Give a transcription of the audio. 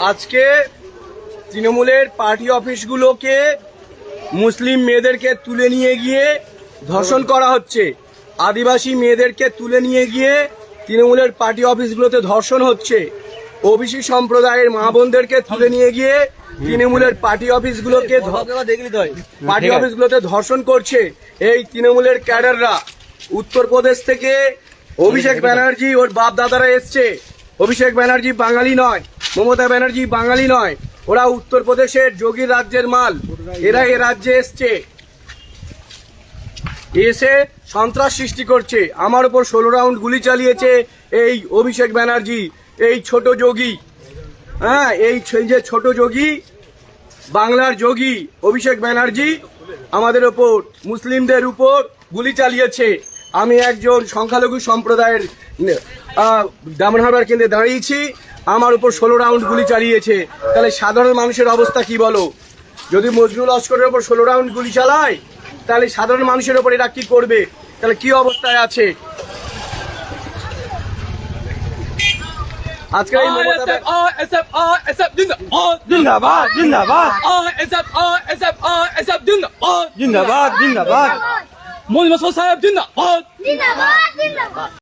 আজকে তৃণমূলের পার্টি অফিসগুলোকে মুসলিম মেয়েদেরকে তুলে নিয়ে গিয়ে ধর্ষণ করা হচ্ছে। আদিবাসী মেয়েদেরকে তুলে নিয়ে গিয়ে তৃণমূলের পার্টি অফিসগুলোতে ধর্ষণ হচ্ছে। ওবিসি সম্প্রদায়ের মা বোনদেরকে তুলে নিয়ে গিয়ে তৃণমূলের পার্টি অফিসগুলোকে পার্টি অফিসগুলোতে ধর্ষণ করছে এই তৃণমূলের ক্যাডাররা। উত্তরপ্রদেশ থেকে অভিষেক ব্যানার্জি ওর বাপ দাদারা এসছে। অভিষেক ব্যানার্জি বাঙালি নয়। মমতা ব্যানার্জি বাঙালি নয়, ওরা উত্তরপ্রদেশের যোগী রাজ্যের মাল। এরা এ রাজ্যে এসছে। এসে সন্ত্রাস সৃষ্টি করছে। আমার উপর ষোলো রাউন্ড গুলি চালিয়েছে এই অভিষেক ব্যানার্জি, এই ছোট যোগী। হ্যাঁ এই যে ছোট যোগী, বাংলার যোগী অভিষেক ব্যানার্জি আমাদের ওপর মুসলিমদের উপর গুলি চালিয়েছে। আমি একজন সংখ্যালঘু সম্প্রদায়ের ডামন হারবার কেন্দ্রে দাঁড়িয়েছি। আমার উপর ষোলো রাউন্ড গুলি চালিয়েছে। তাহলে সাধারণ মানুষের অবস্থা কি বলো? যদি মজনুল লস্করের ওপর ষোলো রাউন্ড গুলি চালায় তাহলে সাধারণ মানুষের ওপর এরা কি করবে? তাহলে কি অবস্থায় আছে? আজকে এই জিন্দাবাদ। জিন্দাবাদ সাহেব জিন্দাবাদ জিন্দাবাদ।